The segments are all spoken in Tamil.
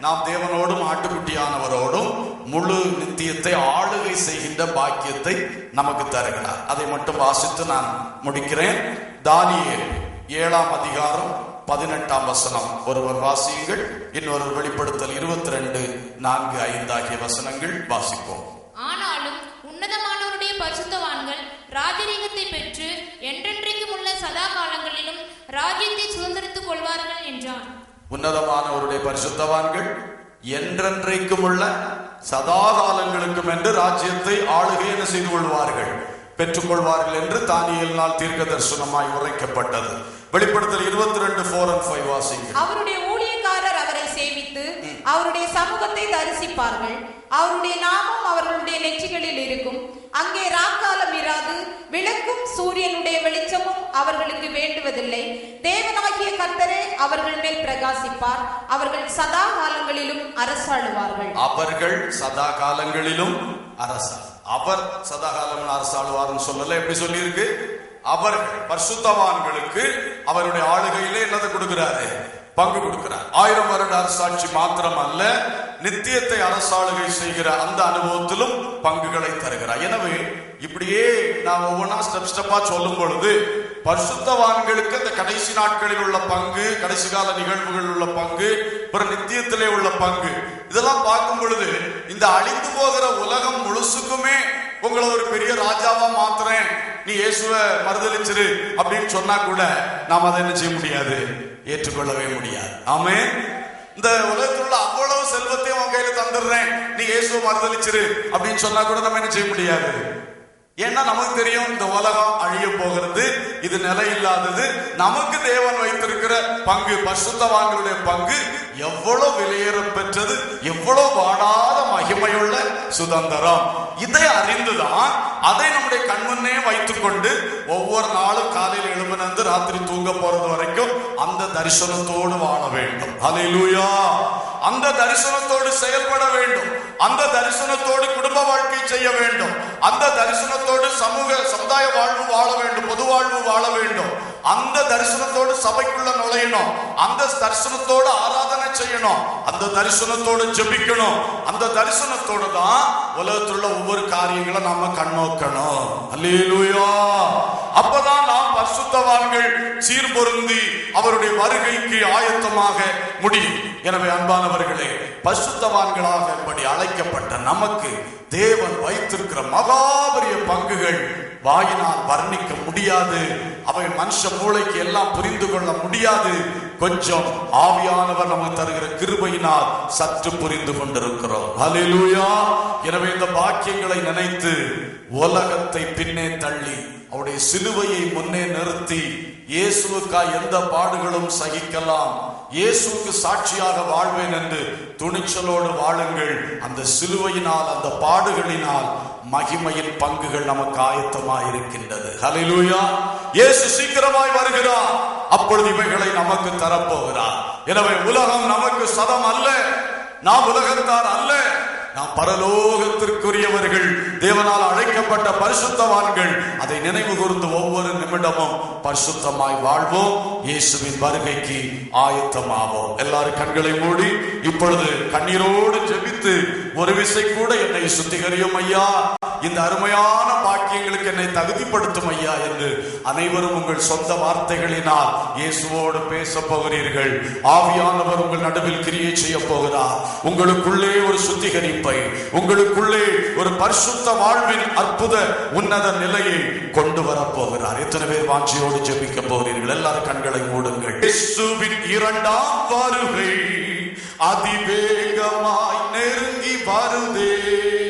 நாம் தேவனோடும் ஆட்டுக்குட்டியானவரோடும் முழு நித்தியத்தை ஆளுகை செய்கின்ற பாக்கியத்தை நமக்கு தருகிறார். அதை மட்டும் வாசித்து நான் முடிக்கிறேன். தானியேல் ஏழாம் அதிகாரம் பதினெட்டாம் வசனம். ஒருவர் வாசியுங்கள். இன்னொரு வெளிப்படுத்தல் இருபத்தி ரெண்டு நான்கு ஐந்து ஆகிய வசனங்கள் வாசிப்போம். ஆனாலும் உன்னதமானவருடைய பரிசுத்தவான்கள் ராஜரீகத்தை பெற்று என்றென்றைக்கும் உள்ள சதா காலங்களிலும் ராஜ்யத்தை சுதந்திரித்துக் கொள்வார்கள் என்றான். உன்னதமானவருடைய பரிசுத்தவான்கள் என்றென்றைக்கும் உள்ள சதா காலங்களுக்கும் என்று ராஜ்யத்தை ஆளுகை என செய்து கொள்வார்கள். பெற்றுக்கொள்வார்கள் என்று தானியலினால் தீர்க்க தரிசனமாய் உரைக்கப்பட்டது. வெளிப்படுத்தல் இருபத்தி ரெண்டு ஃபோர் அண்ட் ஃபைவ் வாசிங்க. அவருடைய ஊழியக்காரர் அவரை சேமித்து அவருடைய சமூகத்தை தரிசிப்பார்கள். அவருடைய நாமம் அவர்களுடைய நெற்றிகளில் இருக்கும். அங்கே ராக்காலம் இராது. விளக்கும் சூரியனுடைய வெளிச்சமும் அவர்களுக்கு வேண்டுவதில்லை. தேவனாகிய கர்த்தரே அவர்கள் மேல் பிரகாசிப்பார். அவர்கள் சதா காலங்களிலும் அரசாளுவார்கள். அவர்கள் சதா காலங்களிலும் அரசா அவர் சதா காலம் அரசாளுவார்னு சொல்லல எப்படி சொல்லியிருக்கு? அவர் பரிசுத்தவான்களுக்கு அவருடைய ஆளுகையிலே என்னதை கொடுக்கிறாரு? பங்கு கொடுக்கிறார். ஆயிரம் வருட அரசாட்சி மாத்திரம் அல்ல நித்தியத்தை அரசாளுகை செய்கிற அந்த அனுபவத்திலும் பங்குகளை தருகிறார். எனவே இப்படியே நான் ஒவ்வொன்றா ஸ்டெப் ஸ்டெப்பா சொல்லும் பொழுது பரிசுத்தவான்களுக்கு இந்த கடைசி நாட்களில் உள்ள பங்கு கடைசி கால நிகழ்வுகளில் உள்ள பங்கு பிற நித்தியத்திலே உள்ள பங்கு இதெல்லாம் பார்க்கும் பொழுது இந்த அழிந்து போகிற உலகம் முழுசுக்குமே உங்களை ஒரு பெரிய ராஜாவா மாத்துறேன் நீ இயேசுவை மறுதளிச்சிரு அப்படின்னு சொன்னா கூட நாம் அதை என்ன செய்ய முடியாது? ஏற்றுக்கொள்ளவே முடியாது. ஆமே இந்த உலகத்தில் உள்ள அவ்வளவு செல்வத்தையும் உன் கையில தந்துடுறேன். நீ இயேசுவை மறுதளிச்சிரு அப்படின்னு சொன்னா கூட நம்ம என்ன செய்ய முடியாது? ஏன்னா நமக்கு தெரியும் இந்த உலகம் அழிய போகிறது இது நிலை இல்லாதது. நமக்கு தேவன் வைத்திருக்கிற பங்கு பசுத்தவான்களுடைய பங்கு எவ்வளவு வெளியேற பெற்றது எவ்வளவு வாடாத மகிமையுள்ள சுதந்திரம். இதை அறிந்துதான் அதை நம்முடைய கண்முன்னே வைத்துக்கொண்டு ஒவ்வொரு நாளும் காலையில் எழுப்பினந்து ராத்திரி தூங்க போறது வரைக்கும் அந்த தரிசனத்தோடு வாழ வேண்டும். அலையிலூயா அந்த தரிசனத்தோடு செயல்பட வேண்டும். அந்த தரிசனத்தோடு குடும்ப வாழ்க்கை செய்ய வேண்டும். அந்த தரிசனத்தோடு சமூக சமுதாய வாழ்வு வாழ வேண்டும். பொது வாழ்வு வாழ வேண்டும். அந்த தரிசனத்தோடு சபைக்குள்ள நுழையணும். அந்த தரிசனத்தோடு ஆராதனை செய்யணும். அந்த தரிசனத்தோடு ஜெபிக்கணும். அந்த தரிசனத்தோடு தான் உலகத்தில் உள்ள ஒவ்வொரு காரியங்களை நாம கண்ணோக்கணும். அல்லேலூயா. அப்பதான் நாம் பரிசுத்தவான்கள் சீர்பொருந்தி அவருடைய வருகைக்கு ஆயத்தமாக முடியும். எனவே அன்பானவர்களே பரிசுத்தவான்களாக இப்படி அழைக்கப்பட்ட நமக்கு தேவன் வைத்திருக்கிற மகாபரிய பங்குகள் வாயினால் வர்ணிக்க முடியாது. அவை மனுஷ மூளைக்கு எல்லாம் புரிந்து கொள்ள முடியாது. கொஞ்சம் ஆவியானவர் நமக்கு தருகிற கிருபையினால் சற்று புரிந்து கொண்டிருக்கிறோம். ஹalleluya. எனவே இந்த பாக்கியங்களை நினைத்து உலகத்தை பின்னே தள்ளி அவருடைய சிலுவையை முன்னே நிறுத்தி இயேசுவுக்காய் எந்த பாடுகளும் சகிக்கலாம். இயேசுவுக்கு சாட்சியாக வாழ்வேன் என்று துணிச்சலோடு வாழுங்கள். அந்த சிலுவையினால் அந்த பாடுகளினால் மகிமையின் பங்குகள் நமக்கு ஆயத்தமாய் இருக்கின்றது ஹலிலூயா இயேசு சீக்கிரமாய் வருகிறார். அப்பொழுது இவைகளை நமக்கு தரப்போகிறார். எனவே உலகம் நமக்கு சதம் அல்ல நாம் உலகத்தார் அல்ல. நாம் பரலோகத்திற்குரியவர்கள் தேவனால் அழைக்கப்பட்ட பரிசுத்தவான்கள். அதை நினைவு கூர்ந்து ஒவ்வொரு நிமிடமும் பரிசுத்தமாய் வாழ்வோம். இயேசுவின் வருகைக்கு ஆயத்தமாவோம். எல்லாரும் கண்களை மூடி இப்பொழுது கண்ணீரோடு ஜெபித்து ஒரு விசை கூட என்னை சுத்திகரியும் ஐயா. இந்த அருமையான பாக்கியங்களுக்கு என்னை தகுதிப்படுத்தும் ஐயா என்று அனைவரும் உங்கள் சொந்த வார்த்தைகளினால் இயேசுவோடு பேச போகிறீர்கள். ஆவியானவர் உங்கள் நடுவில் கிரியை செய்ய போகிறார். உங்களுக்குள்ளே ஒரு சுத்திகரிப்பை உங்களுக்குள்ளே ஒரு பரிசுத்த வாழ்வின் அற்புத உன்னத நிலையை கொண்டு வரப் போகிறார். எத்தனை பேர் வாஞ்சியோடு ஜெபிக்க போகிறீர்கள்? எல்லாரும் கண்களை மூடுங்கள். இரண்டாம் வருகை. அதிவேகமாய் நெருங்கி வருதே.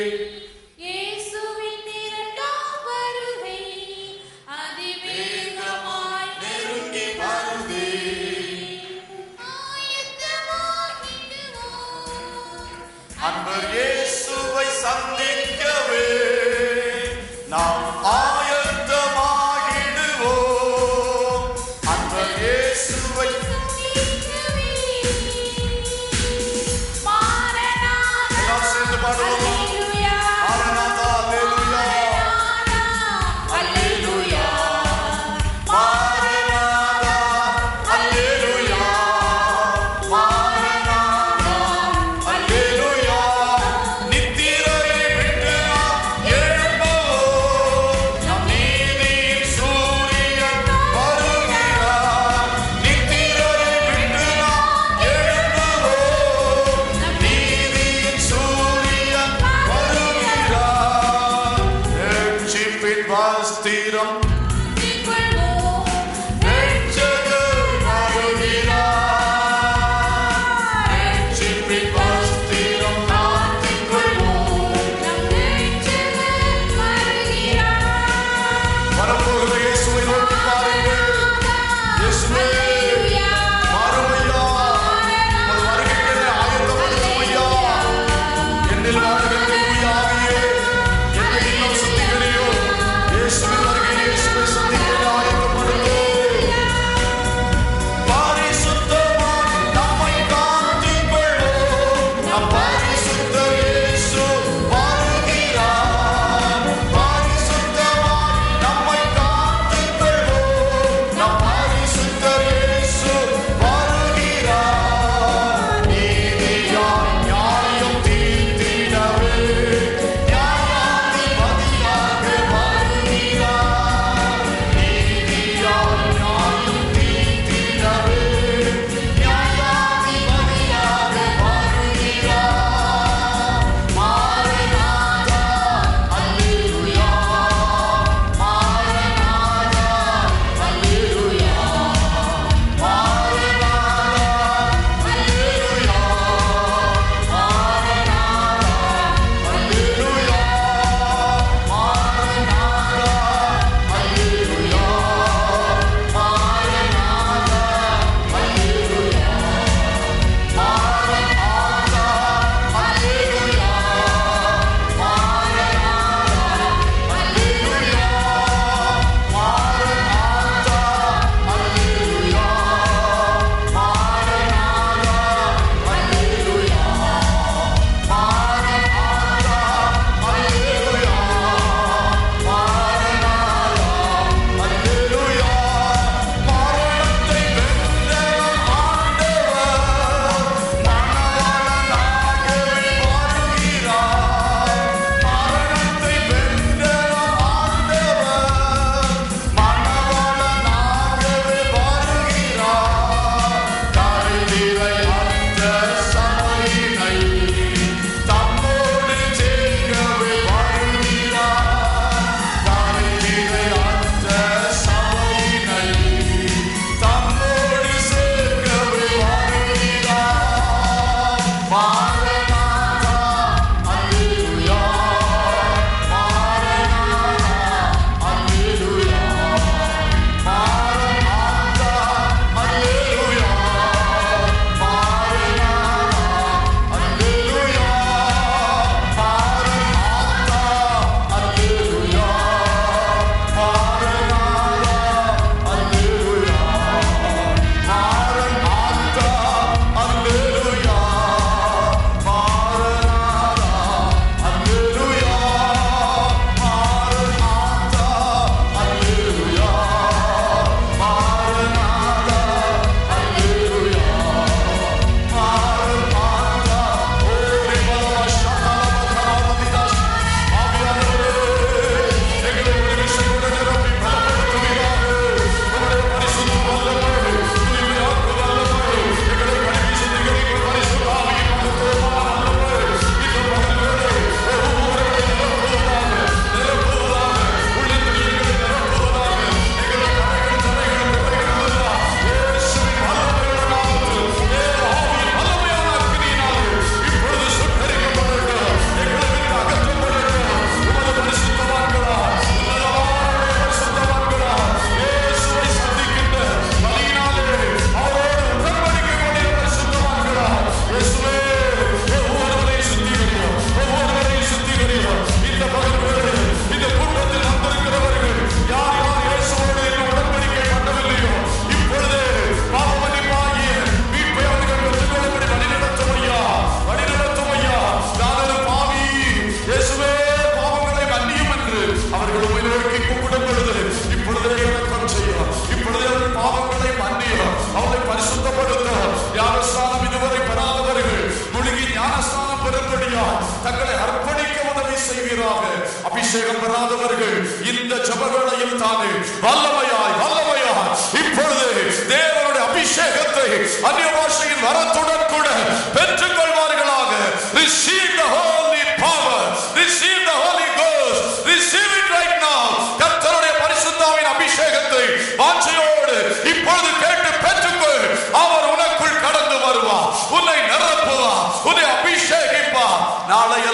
ஜபவேளையில் தானே. வல்லமையாய் வல்லமையாய். இப்பொழுது தேவனுடைய அபிஷேகத்தை அந்நிய பாஷையின் வரத்துடன்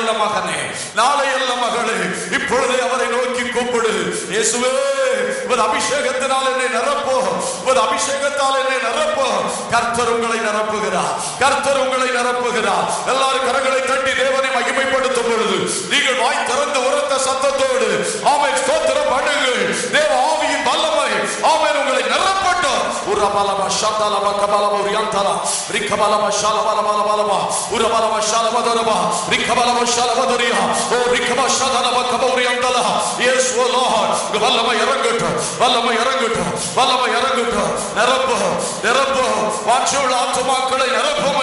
அல்ல மகனே நாளை அல்ல மகளே இப்பொழுதே அவரை நோக்கி கூப்பிடு. இயேசுவே ஒரு அபிஷேகத்தினால் என்னை நிரப்போ. ஒரு அபிஷேகத்தால் என்னை நிரப்போ. கர்த்தர் உங்களை நிரப்புகிறார். கர்த்தர் உங்களை நிரப்புகிறார். எல்லாரும் கரங்களை தட்டி தேவனை மகிமைப்படுத்தும் பொழுது நீங்கள் வாய் திறந்து உரத்த சத்தத்தோடு ஆமை ஸ்தோத்திரம் பண்ணுங்கள். தேவ ஆவியின் வல்லமை ஆமை உங்களை நிரப்பட்டும் உரபலம ஷந்தலம கபலம உரியந்தல ரிக்கபலம ஷலபலம பலம உரபலம ஷலபதரம ரிக்கபலம ஷலபதரியா ஓ ரிக்கப ஷதலம கபௌரியந்தல எஸ் ஓ லார்ட் உங்க வல்லமை இறங்கட்டும் வல்லமை இறங்கட்டும் வல்லமை இறங்கட்டும் நிரப்பு நிரப்பு வாட்சியுள்ள ஆத்துமாக்களை நிரப்பும்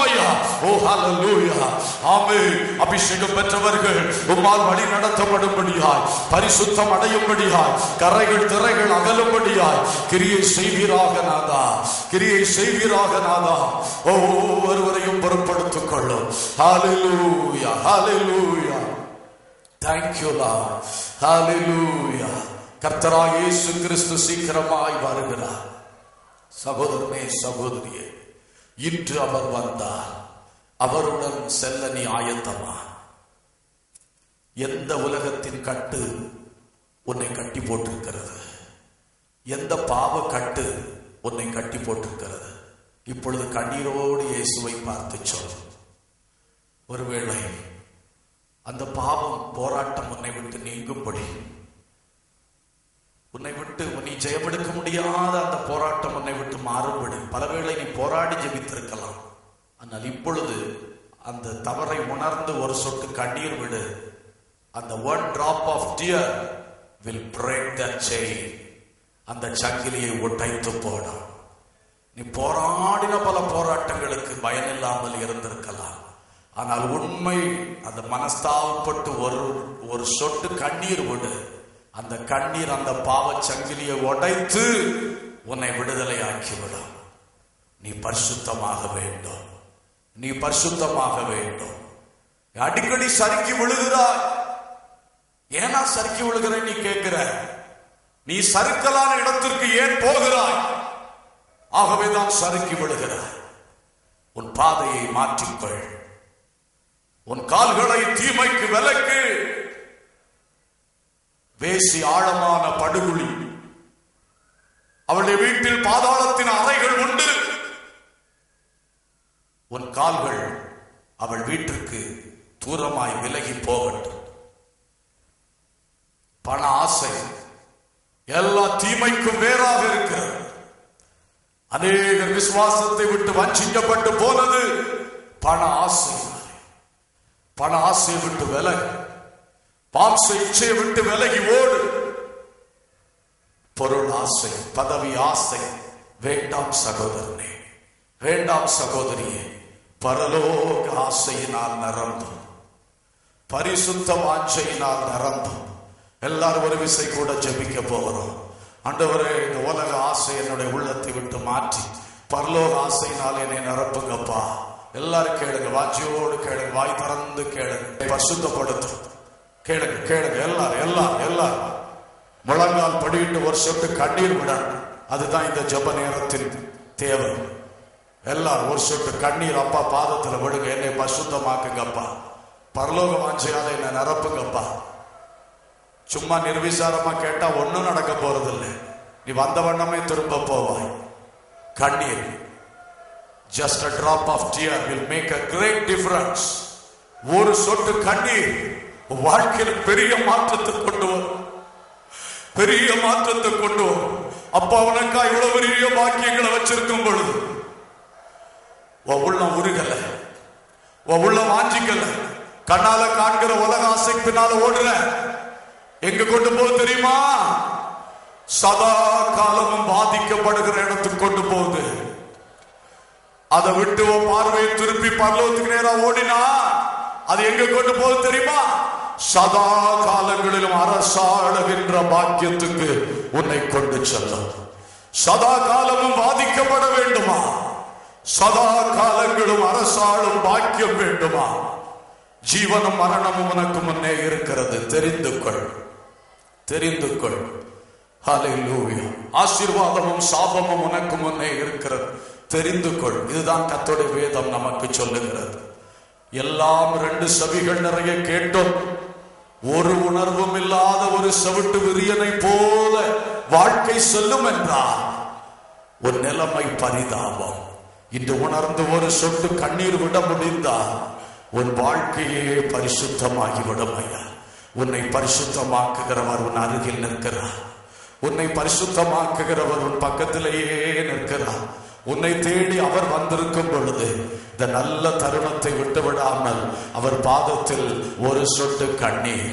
ஐயா ஓ ஹalleluya அபிஷேகம் பெற்றவர்கள் உம்மால் வழி நடத்தப்படும்படியாய் பரிசுத்தம் அடையும்படியாய் கரைகள் திரைகள் அகலும்படியாய் கிரியை செய்வீராக நாதா கிரியை செய்வீராக நாதா ஒவ்வொருவரையும் பொருட்படுத்திக் கொள்ளும் ஹalleluya ஹalleluya. Thank you, கர்த்தராக இயேசு கிறிஸ்து சீக்கிரமாய் வருகிறார். சகோதரனே சகோதரியே இன்று அவர் வந்தார். அவருடன் செல்ல நீ ஆயத்தமா? எந்த உலகத்தின் கட்டு உன்னை கட்டி போட்டிருக்கிறது? எந்த பாவ கட்டு உன்னை கட்டி போட்டிருக்கிறது? இப்பொழுது கண்ணீரோடு இயேசுவை பார்த்து சொல். ஒருவேளை அந்த பாவம் போராட்டம் உன்னை விட்டு நீங்கும்படி உன்னை விட்டு நீ ஜெயமெடுக்க முடியாத அந்த போராட்டம் உன்னை விட்டு மாறும்படி பலவேளை நீ போராடி ஜெபித்திருக்கலாம். ஆனால் இப்பொழுது அந்த தவறை உணர்ந்து ஒரு சொட்டு கண்ணீர் விடு. அந்த one drop of tear will break the chain அந்த சங்கிலியை உடைத்து போடும் நீ போராடின பல போராட்டங்களுக்கு பயனில்லாமல் இருந்திருக்கலாம். ஆனால் உண்மை அந்த மனஸ்தாபப்பட்டு ஒரு ஒரு சொட்டு கண்ணீர் விடு. அந்த கண்ணீர் அந்த பாவ சங்கிலியை உடைத்து உன்னை விடுதலை ஆக்கிவிடும் நீ பரிசுத்தமாக வேண்டும். நீ பரிசுத்தமாக வேண்டும். அடிக்கடி சறுக்கி விழுகிறாய். ஏன்னா சறுக்கி விழுகிறேன் நீ கேட்கிற? நீ சறுக்கலான இடத்திற்கு ஏன் போகிறாய்? ஆகவேதான் சறுக்கி விடுகிறாய். உன் பாதையை மாற்றிக்கொள். உன் கால்களை தீமைக்கு விலக்கு. வேசி ஆழமான படுகுழி. அவளுடைய வீட்டில் பாதாளத்தின் அறைகள் உண்டு. உன் கால்கள் அவள் வீட்டிற்கு தூரமாய் விலகி போகட்டும். பண ஆசை எல்லா தீமைக்கும் வேறாக இருக்கிறது. அநேகர் விசுவாசத்தை விட்டு வஞ்சிக்கப்பட்டு போனது பண ஆசை பண ஆசையை விட்டு விலகு. பாம்ச இச்சையை விட்டு விலகி ஓடு. பொருள் ஆசை பதவி ஆசை வேண்டாம் சகோதரனே வேண்டாம் சகோதரியே பரலோக ஆசையினால் நரம்பும். பரிசுத்த வாஞ்சையினால் நரம்பும். எல்லாரும் ஒரு விசை கூட ஜெபிக்க போகிறோம். ஆண்டவரே இந்த உலக ஆசை என்னுடைய உள்ளத்தை விட்டு மாற்றி பரலோக ஆசையினால் என்னை நிரப்புங்கப்பா. எல்லாரும் கேளுங்க வாஞ்சியோடு கேளுங்க வாய் திறந்து கேளுங்க. பசுத்தப்படுத்தும் கேளுங்க கேளுங்க எல்லாரும் எல்லாரும் எல்லாரும். முழங்கால் படியிட்டு ஒரு சொட்டு கண்ணீர் விடணும். அதுதான் இந்த ஜெப நேரத்தின் தேவை. எல்லாரும் ஒரு சொட்டு கண்ணீர் அப்பா பாதத்துல விடுங்க. என்னை பசுத்தமாக்குங்கப்பா பரலோக வாஞ்சையால என்னை நிரப்புங்கப்பா. சும்மா நிர்விசாரமா கேட்டா ஒன்றும் நடக்க போறதில்லை. நீ வந்த வண்ணமே திரும்ப போவாய். கண்ணீர். Just a drop of tear will make a great difference ஒரு சொட்டு கண்ணீர் வாழ்க்கையில் பெரிய மாற்றத்தை கொண்டு வரும். பெரிய மாற்றத்தை கொண்டு வரும். அப்பா உனக்கா இவ்வளவு பெரிய பாக்கியங்களை வச்சிருக்கும் பொழுது. உன் உள்ளம் உருகல. உள்ள வாஞ்சிக்கல. கண்ணால காண்கிற உலக ஆசைக்கு பின்னால ஓடுற. எங்க கொண்டு போகுது தெரியுமா? சதா காலமும் பாதிக்கப்படுகிற இடத்துக்கு கொண்டு போகுது. அதை விட்டு பார்வையை திருப்பி பரலோகத்துக்கு நேரம் ஓடினா அது எங்க கொண்டு போகுது தெரியுமா? சதா காலங்களிலும் அரசாளுகின்ற பாக்கியத்துக்கு உன்னை கொண்டு செல்லும். சதா காலமும் பாதிக்கப்பட வேண்டுமா? சதா காலங்களும் அரசாளும் பாக்கியம் வேண்டுமா? ஜீவனும் மரணமும் உனக்கு முன்னே இருக்கிறது. தெரிந்து கொள். தெரிந்து கொள் ஆசீர்வாதமும் சாபமும் உனக்கு முன்னே இருக்கிறது. தெரிந்து கொள் இதுதான் கத்தோடைய வேதம் நமக்கு சொல்லுகிறது. எல்லாம் ரெண்டு சவிகள் நிறைய கேட்டோம். ஒரு உணர்வும் இல்லாத ஒரு செவிட்டு விரியனை போல வாழ்க்கை செல்லும் என்றால் ஒரு நிலைமை பரிதாபம். இன்று உணர்ந்து ஒரு சொட்டு கண்ணீர் விட முடிந்தால் உன் வாழ்க்கையே பரிசுத்தமாகிவிடும் ஐயா. உன்னை பரிசுத்தமாக்குகிறவர் உன் அருகில் நிற்கிறார். உன்னை பரிசுத்தமாக்குகிறவர் உன் பக்கத்திலேயே நிற்கிறார். உன்னை தேடி அவர் வந்திருக்கும் பொழுது இந்த நல்ல தருணத்தை விட்டு விடாமல் அவர் பாதத்தில் ஒரு சொட்டு கண்ணீர்.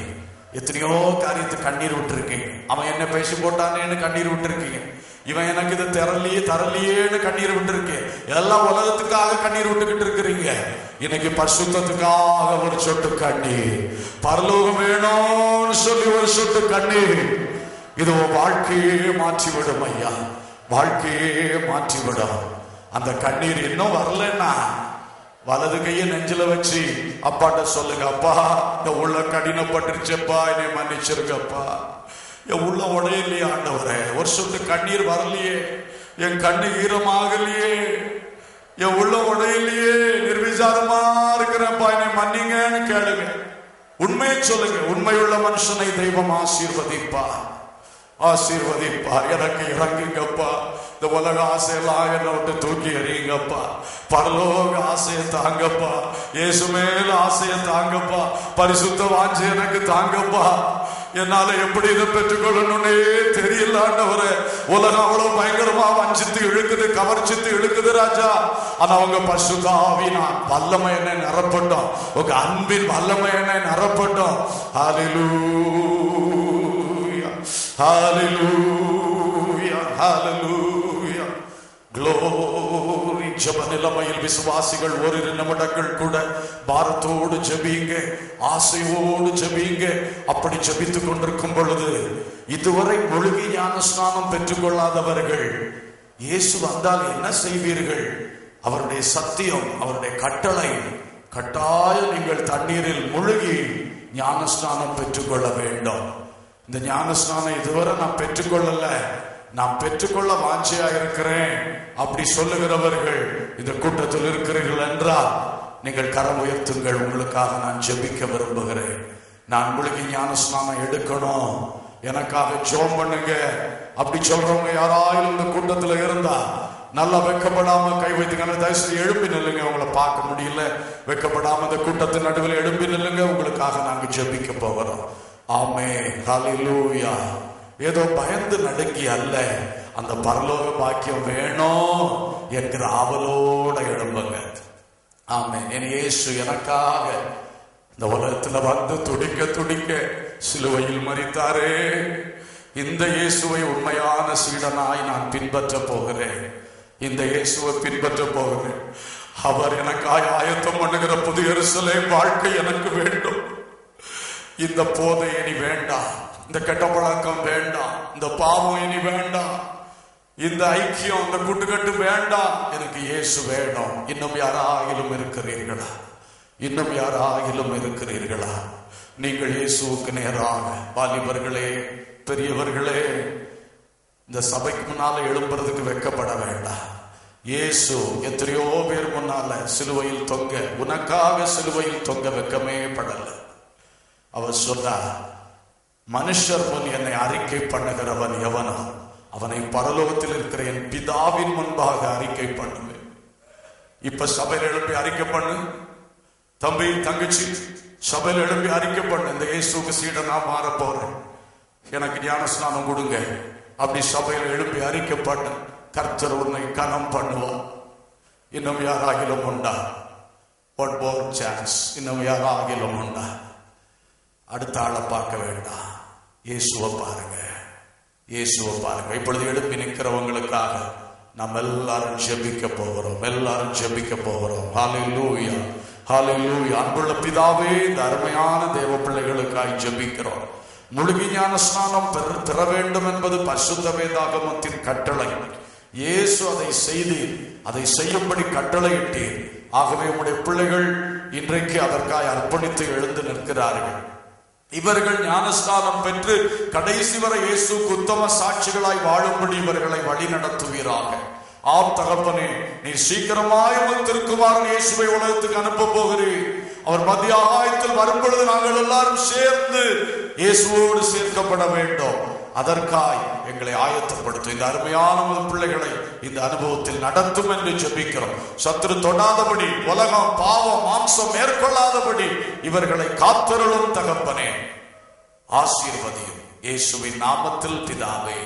எத்தனையோ காரியத்து கண்ணீர் விட்டுருக்கீங்க. அவன் என்ன பேசி போட்டானேன்னு கண்ணீர் விட்டுருக்கீங்க. இவன் எனக்கு இது திரளியே தரலையேன்னு கண்ணீர் விட்டுருக்கேன் எல்லாம் உலகத்துக்காக கண்ணீர் விட்டுக்கிட்டு இருக்கிறீங்க. இன்னைக்கு பரிசுத்தத்துக்காக ஒரு சொட்டு கண்ணீர். பரலோகம் வேணும்னு சொல்லி ஒரு சொட்டு கண்ணீர். இது வாழ்க்கையே மாற்றிவிடும் ஐயா. வாழ்க்கையே மாற்றிவிடும். அந்த கண்ணீர் இன்னும் வரலன்னா வலது கையை நெஞ்சில வச்சு அப்பாட்ட சொல்லுங்க அப்பா இந்த உள்ள கடினப்பட்டுருச்சப்பா என்னை மன்னிச்சிருக்கப்பா என் உள்ள உடையலையே ஆண்டவரே. ஒரு சொட்டு கண்ணீர் வரலையே. என் கண்ணு ஈரமாகலையே. என் உள்ள உடையலையே நிர்விசாரமா இருக்கிறப்பா என்னை மன்னிங்கன்னு கேளுங்க. உண்மையை சொல்லுங்க. உண்மையுள்ள மனுஷனை தெய்வம் ஆசீர்வதிப்பா. ஆசீர்வதிப்பா. எனக்கு இறங்குங்கப்பா இந்த உலக ஆசையெல்லாம் என்னை விட்டு தூக்கி எறியுங்கப்பா. பரலோக ஆசையை தாங்கப்பா. இயேசு மேல ஆசையை தாங்கப்பா. பரிசுத்த வாஞ்சி எனக்கு தாங்கப்பா. என்னால எப்படி இதை பெற்றுக்கொள்ளணும்னே தெரியல உலகம் அவ்வளவு பயங்கரமா வஞ்சித்து இழுக்குது கவர்ச்சித்து இழுக்குது ராஜா. ஆனா உங்க பசுதாவினா வல்லமை என்ன நிரப்பட்டோம். உங்க அன்பின் வல்லமை என்ன நிரப்பட்டோம். ஹalleluya ஹalleluya ஹalleluya glory. ஜெப நிலைமையில் விசுவாசிகள் ஓரிரு நிமிடங்கள் கூட பாரத்தோடு ஜபியுங்க ஆசையோடு ஜபியுங்க அப்படி ஜபித்துக் கொண்டிருக்கும் பொழுது இதுவரை முழுகி ஞான ஸ்நானம் பெற்றுக்கொள்ளாதவர்கள் இயேசு வந்தால் என்ன செய்வீர்கள்? அவருடைய சத்தியம் அவருடைய கட்டளை கட்டாயம் நீங்கள் தண்ணீரில் முழுகி ஞானஸ்நானம் பெற்றுக்கொள்ள வேண்டும். இந்த ஞானஸ்நானம் இதுவரை நான் பெற்றுக்கொள்ளல. நான் பெற்றுக்கொள்ள வாஞ்சியா இருக்கிறேன் அப்படி சொல்லுகிறவர்கள் இந்த கூட்டத்தில் இருக்கிறீர்கள் என்றால் நீங்கள் கரம் உயர்த்துங்கள் உங்களுக்காக நான் ஜெபிக்க விரும்புகிறேன். நான் உங்களுக்கு ஞானஸ்நானம் எடுக்கணும். எனக்காக ஜோம் பண்ணுங்க. அப்படி சொல்றவங்க யாராயும் இந்த கூட்டத்தில் இருந்தா நல்லா வெக்கப்படாம கை வைத்துங்க தயவுசெய்து எழும்பி நில்லுங்க. உங்களை பார்க்க முடியல. வெக்கப்படாம இந்த கூட்டத்தின் நடுவில் எழும்பி நில்லுங்க. உங்களுக்காக நாங்கள் ஜெபிக்க போகிறோம். ஆமே ஹலிலூயா ஏதோ பயந்து நடுங்கி அல்ல. அந்த பரலோக பாக்கியம் வேணும் என்கிற ஆவலோட எழும்புங்க. ஆமே என் இயேசு எனக்காக இந்த உலகத்துல வந்து துடிக்க துடிக்க சிலுவையில் மறித்தாரே இந்த இயேசுவை உண்மையான சீடனாய் நான் பின்பற்ற போகிறேன். இந்த இயேசுவை பின்பற்ற போகிறேன். அவர் எனக்காய் ஆயத்தம் பண்ணுகிற புதிய வாழ்க்கை எனக்கு வேண்டும். இந்த போதை இனி வேண்டாம். இந்த கெட்ட பழக்கம் வேண்டாம் இந்த பாவம் இனி வேண்டாம் இந்த ஐக்கியம் இந்த குட்டுக்கட்டு வேண்டாம் எனக்கு இயேசு வேணும். இன்னும் யாராகிலும் இருக்கிறீர்களா? இன்னும் யாராகிலும் இருக்கிறீர்களா? நீங்கள் இயேசுவுக்கு நேராக. வாலிபர்களே பெரியவர்களே இந்த சபைக்கு முன்னால எழும்புறதுக்கு வெக்கப்பட வேண்டாம் இயேசு எத்தனையோ பேர் முன்னால சிலுவையில் தொங்க உனக்காக சிலுவையில் தொங்க வெக்கமே படல. அவர் சொன்னார் மனுஷர் முன் என்னை அறிக்கை பண்ணுகிறவன் எவனா அவனை பரலோகத்தில் இருக்கிற என் பிதாவின் முன்பாக அறிக்கை பண்ணுவேன். இப்ப சபையில் எழுப்பி அறிக்கை பண்ணு. தம்பி தங்கச்சி சபையில் எழுப்பி அறிக்கை பண்ணு. இந்த இயேசுக்கு சீடனா மாற போறேன். எனக்கு ஞான ஸ்நானம் கொடுங்க. அப்படி சபையில் எழுப்பி அறிக்கை பண்ணு. கர்த்தர் உன்னை கனம் பண்ணுவார். இன்னும் யாராகிலும் உண்டா? ஒன் மோர் சான்ஸ் இன்னும் யாராகிலும் உண்டா? அடுத்த ஆளை பார்க்க வேண்டாம். இயேசுவை பாருங்க. இயேசுவை பாருங்க. இப்பொழுது எழுப்பி நிற்கிறவங்களுக்காக நாம் எல்லாரும் ஜெபிக்க போகிறோம். எல்லாரும் ஜெபிக்க போகிறோம். ஹalleluya லூயா அன்புள்ள பிதாவே இந்த அருமையான தேவ பிள்ளைகளுக்காய் ஜெபிக்கிறோம். முழுகி ஞான ஸ்நானம் பெற- பெற வேண்டும் என்பது பரிசுத்த வேதாகமத்தின் கட்டளை. இயேசு அதை செய்து அதை செய்யும்படி கட்டளையிட்டீர். ஆகவே உங்களுடைய பிள்ளைகள் இன்றைக்கு அதற்காய் அர்ப்பணித்து எழுந்து நிற்கிறார்கள். இவர்கள் ஞானஸ்தானம் பெற்று கடைசி வரை இயேசுக்கு உத்தம சாட்சிகளாய் வாழும்படி இவர்களை வழி நடத்துவீராக. ஆம் தகப்பனே நீ சீக்கிரமாய் உங்கள் திருக்குமாரன் இயேசுவை உலகத்துக்கு அனுப்ப போகிறீர். அவர் மத்திய ஆகாயத்தில் வரும் பொழுது நாங்கள் எல்லாரும் சேர்ந்து இயேசுவோடு சேர்க்கப்பட வேண்டும். அதற்காய் எங்களை ஆயத்தப்படுத்தும் இந்த அருமையான உமது பிள்ளைகளை இந்த அனுபவத்தில் நடத்தும் என்று ஜெபிக்கிறோம். சத்ரு தொடாதபடி உலகம் பாவம் மாம்சம் மேற்கொள்ளாதபடி இவர்களை காத்தருளும் தகப்பனே. ஆசீர்வதியும் இயேசுவின் நாமத்தில் பிதாவே.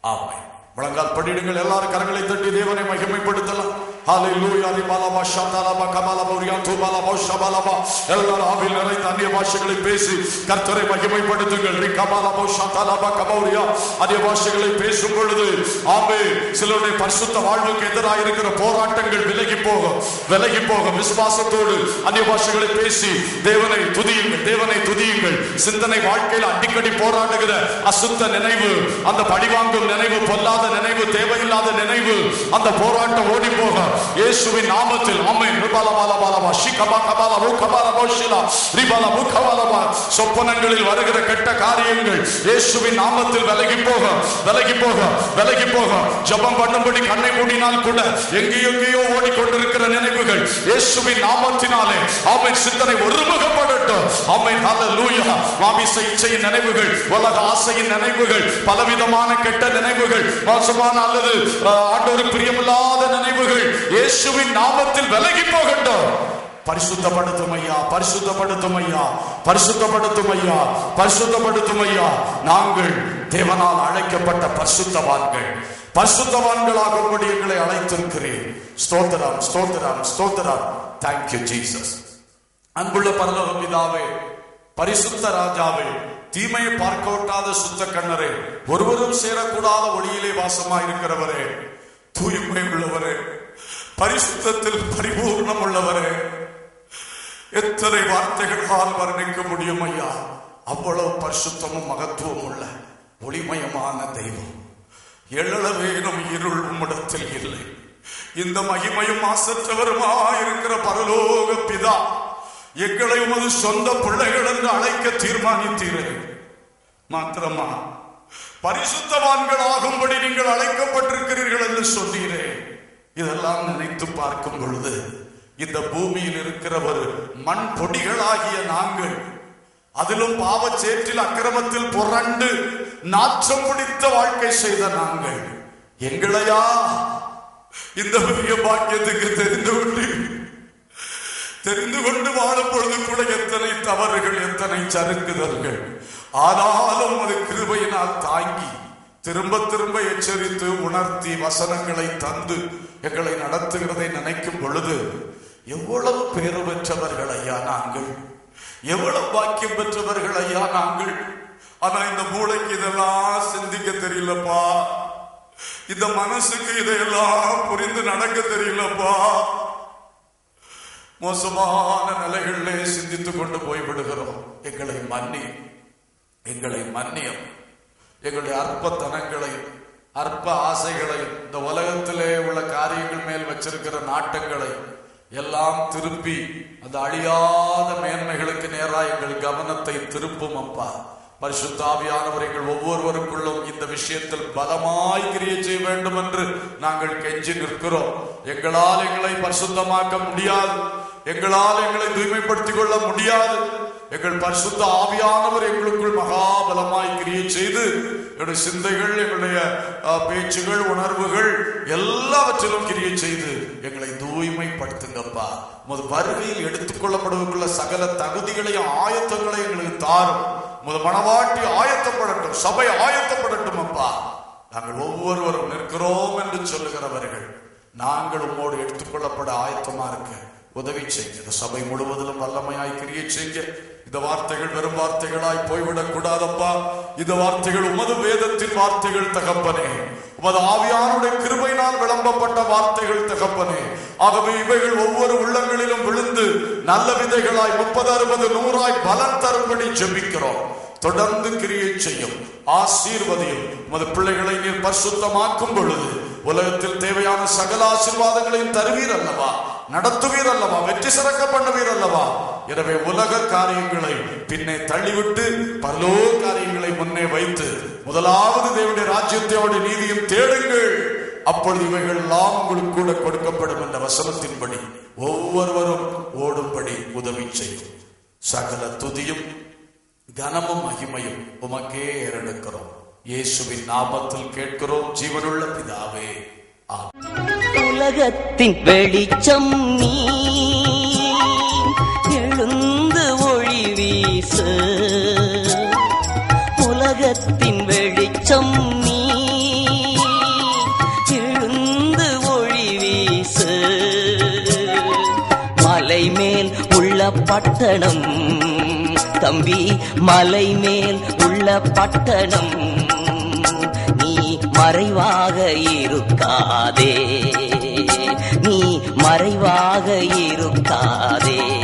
ஆமை முழங்கால் படிடுங்கள். எல்லாரும் கரங்களை தட்டி தேவனை மகிமைப்படுத்தலாம். ஹalleluya ரிபாலபா ஷாதாலபா கபாலபா ரியாந்து பாலபா ஷபாலபா எல்லாராவில் ஆவில் நிறைந்த அந்நிய பாஷைகளை பேசி கர்த்தரை மகிமைப்படுத்துங்கள் ரிகபாலபா ஷாதாலபா கபௌரியா அந்நிய பாஷைகளை பேசும் பொழுது ஆமே சிலருடைய பரிசுத்த வாழ்வுக்கு எதிராக இருக்கிற போராட்டங்கள் விலகி போகும் விலகி போகும் விசுவாசத்தோடு அந்நிய பாஷைகளை பேசி தேவனை துதியுங்கள் தேவனை துதியுங்கள். சிந்தனை வாழ்க்கையில் அடிக்கடி போராடுகிற அசுத்த நினைவு அந்த பழிவாங்கும் நினைவு பொல்லாத நினைவு தேவையில்லாத நினைவு அந்த போராட்டம் ஓடி போகும் இயேசுவின் நாமத்தில் ஆமென். ரிபால பால பாலபா ஷிகபா கபால மூகபால போஷிலா ரிபால மூகபாலபா சொப்பனங்களில் வருகிற கெட்ட காரியங்கள் இயேசுவின் நாமத்தில் விலகி போக விலகி போக விலகி போக. ஜபம் பண்ணும்படி கண்ணை மூடினால் கூட எங்கேயோ எங்கேயோ ஓடிக்கொண்டிருக்கிற நினைவுகள் இயேசுவின் நாமத்தினாலே. ஆமென். சிந்தனை ஒருமுகப்படட்டும். ஆமென். ஹalleluya. மாமிச இச்சையின் நினைவுகள் உலக ஆசையின் நினைவுகள் பலவிதமான கெட்ட நினைவுகள் மோசமான அல்லது அஹ், பிரியமில்லாத நினைவுகள் இயேசுவின் நாமத்தில் விலகி போகட்டும். பரிசுத்தப்படுத்தும் ஐயா பரிசுத்தப்படுத்தும் ஐயா பரிசுத்தப்படுத்தும் ஐயா பரிசுத்தப்படுத்தும் ஐயா நாங்கள் தேவனால் அழைக்கப்பட்ட பரிசுத்தவான்கள். பரிசுத்தவான்களாகும்படி எங்களை அழைத்திருக்கிறேன் ஸ்தோத்திரம் ஸ்தோத்திரம் ஸ்தோத்திரம். தேங்க்யூ ஜீசஸ் அன்புள்ள பரலோக பிதாவே பரிசுத்த ராஜாவே தீமையை பார்க்க ஒட்டாத சுத்த கண்ணரே ஒருவரும் சேரக்கூடாத ஒளியிலே வாசமாயிருக்கிறவரே தூய்மை உள்ளவரே பரிசுத்தத்தில் பரிபூர்ணம் உள்ளவரே எத்தனை வார்த்தைகளால் வர்ணிக்க முடியும் ஐயா அவ்வளவு பரிசுத்தமும் மகத்துவம் உள்ள ஒளிமயமான தெய்வம். எழளவேனும் இருள் உம்மிடத்தில் இல்லை. இந்த மகிமையும் மாசற்றவருமாயிருக்கிற பரலோக பிதா எங்களை உமது சொந்த பிள்ளைகள் என்று அழைக்க தீர்மானித்தீரே. மாத்திரமா பரிசுத்தவான்கள் ஆகும்படி நீங்கள் அழைக்கப்பட்டிருக்கிறீர்கள் என்று சொன்னீரே. இதெல்லாம் நினைத்து பார்க்கும் பொழுது இந்த பூமியில் இருக்கிற ஒரு மண் பொடிகளாகிய நாங்கள் அதிலும் பாவச்சேற்றில் அக்கிரமத்தில் புரண்டு நாற்றம் பிடித்த வாழ்க்கை செய்த நாங்கள் எங்களையா? இந்த பெரிய பாக்கியத்துக்கு தெரிந்து கொண்டு தெரிந்து கொண்டு வாழும் பொழுது கூட எத்தனை தவறுகள் எத்தனை சறுக்குதல்கள் ஆனாலும் அது கிருபையினால் தாங்கி திரும்ப திரும்ப எச்சரித்து உணர்த்தி வசனங்களை தந்து எங்களை நடத்துகிறதை நினைக்கும் பொழுது எவ்வளவு பேறு பெற்றவர்கள் ஐயா நாங்கள்? எவ்வளவு பாக்கியம் பெற்றவர்கள் ஐயா நாங்கள்? ஆனா இந்த மூளைக்கு இதெல்லாம் சிந்திக்க தெரியலப்பா. இந்த மனசுக்கு இதையெல்லாம் புரிந்து நடக்க தெரியலப்பா. மோசமான நிலைகளிலே சிந்தித்துக் கொண்டு போய்விடுகிறோம் எங்களை மன்னி எங்களை மன்னியம். எங்களுடைய அற்பத்தனங்களை அற்ப ஆசைகளை இந்த உலகத்திலே உள்ள காரியங்கள் மேல் வச்சிருக்கிற நாட்டங்களை எல்லாம் திருப்பி அந்த அழியாத மேன்மைகளுக்கு நேராக எங்கள் கவனத்தை திருப்பும் அப்பா. பரிசுத்தாவியானவர் எங்கள் ஒவ்வொருவருக்குள்ளும் இந்த விஷயத்தில் பலமாய் கிரியை செய்ய வேண்டும் என்று நாங்கள் கெஞ்சி நிற்கிறோம். எங்களால் எங்களை பரிசுத்தமாக்க முடியாது. எங்களால் எங்களை தூய்மைப்படுத்திக் கொள்ள முடியாது. எங்கள் பரிசுத்த ஆவியானவர் எங்களுக்குள் மகாபலமாய் கிரியை செய்து எங்களுடைய சிந்தைகள் எங்களுடைய பேச்சுகள் உணர்வுகள் எல்லாவற்றிலும் கிரியை செய்து எங்களை தூய்மைப்படுத்துங்கப்பா. உமது வருகையில் எடுத்துக்கொள்ளப்படுவதற்குள்ள சகல தகுதிகளையும் ஆயத்தங்களையும் எங்களுக்கு தாரும். உமது மனவாட்டி ஆயத்தப்படட்டும் சபை ஆயத்தப்படட்டும் அப்பா. நாங்கள் ஒவ்வொருவரும் நிற்கிறோம் என்று சொல்லுகிறவர்கள் நாங்கள் உம்மோடு எடுத்துக்கொள்ளப்பட ஆயத்தமா இருக்க உதவி செய்ய சபை முழுவதிலும் வல்லமையாய் கிரியை செய்ய இந்த வார்த்தைகள் வெறும் வார்த்தைகளாய் போய்விடக் கூடாதப்பா இந்த வார்த்தைகள் உமது வேதத்தின் வார்த்தைகள் தகப்பனே. உமது ஆவியானுடைய கிருபையினால் விளம்பப்பட்ட வார்த்தைகள் தகப்பனே. ஆகவே இவைகள் ஒவ்வொரு உள்ளங்களிலும் விழுந்து நல்ல விதைகளாய் முப்பது அறுபது நூறாய் பலன் தரும்படி ஜெபிக்கிறோம். தொடர்ந்து கிரியை செய்யும். ஆசீர்வதியும். உமது பிள்ளைகளை நீர் பரிசுத்தமாக்கும் பொழுது உலகத்தில் தேவையான சகல ஆசீர்வாதங்களையும் தருவீர் அல்லவா நடத்துவீர் அல்லவா வெற்றி சிறக்க பண்ணுவீர் அல்லவா எனவே உலக காரியங்களை பின்னே தள்ளிவிட்டு பரலோ காரியங்களை முன்னே வைத்து முதலாவது தேவனுடைய ராஜ்யத்தையோட நீதியும் தேடுங்கள். அப்பொழுது இவைகள் எல்லாம் உங்களுக்கு கூட கொடுக்கப்படும் என்ற வசனத்தின்படி ஒவ்வொருவரும் ஓடும்படி உதவி செய்யும். சகல துதியும் கனமும் மகிமையும் உமக்கே ஏறெடுக்கிறோம். இயேசுவின் நாமத்தில் கேட்கிறோம். ஜீவனுள்ள பிதாவே. உலகத்தின் வெளிச்சம் நீ எழுந்து ஒளி வீச. உலகத்தின் வெளிச்சம் நீ எழுந்து ஒளி வீச. மலை மேல் உள்ள பட்டணம் தம்பி மலை மேல் உள்ள பட்டணம். மறைவாக இருக்காதே. நீ மறைவாக இருக்காதே.